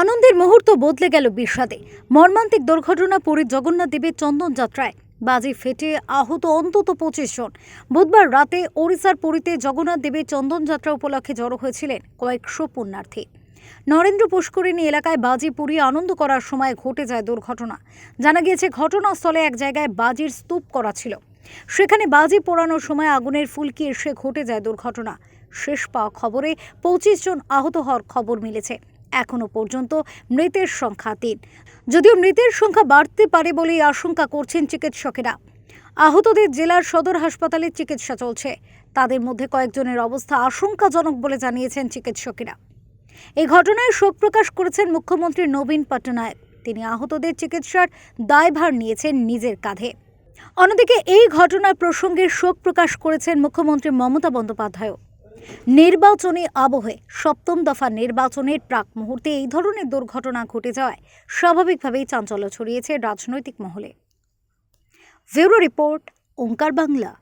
আনন্দের মুহূর্ত বদলে গেল বিষাদে। মর্মান্তিক দুর্ঘটনা পুরীর জগন্নাথ দেবের চন্দন যাত্রায়। বাজি ফেটে আহত অন্তত পঁচিশ জন। বুধবার রাতে ওড়িশার পুরীতে জগন্নাথ দেবের চন্দন যাত্রা উপলক্ষে জড়ো হয়েছিলেন কয়েকশো পুণ্যার্থী। নরেন্দ্র পুষ্করিণী এলাকায় বাজি পুড়িয়ে আনন্দ করার সময় ঘটে যায় দুর্ঘটনা। জানা গিয়েছে, ঘটনাস্থলে এক জায়গায় বাজির স্তূপ করা ছিল। সেখানে বাজি পোড়ানোর সময় আগুনের ফুলকি এসে ঘটে যায় দুর্ঘটনা। শেষ পাওয়া খবরে পঁচিশ জন আহত হওয়ার খবর মিলেছে। এখনও পর্যন্ত মৃতের সংখ্যা তিন। যদিও মৃতের সংখ্যা বাড়তে পারে বলেই আশঙ্কা করছেন চিকিৎসকেরা। আহতদের জেলার সদর হাসপাতালে চিকিৎসা চলছে। তাদের মধ্যে কয়েকজনের অবস্থা আশঙ্কাজনক বলে জানিয়েছেন চিকিৎসকেরা। এই ঘটনায় শোক প্রকাশ করেছেন মুখ্যমন্ত্রী নবীন পট্টনায়ক। তিনি আহতদের চিকিৎসার দায়ভার নিয়েছেন নিজের কাঁধে। অন্যদিকে এই ঘটনার প্রসঙ্গে শোক প্রকাশ করেছেন মুখ্যমন্ত্রী মমতা বন্দ্যোপাধ্যায়ও। নির্বাচনী আবহে সপ্তম দফা নির্বাচনের প্রাক মুহূর্তে এই ধরনের দুর্ঘটনা ঘটে যাওয়ায় স্বাভাবিকভাবেই চাঞ্চল্য ছড়িয়েছে রাজনৈতিক মহলে। Bureau report, Omkar Bangla.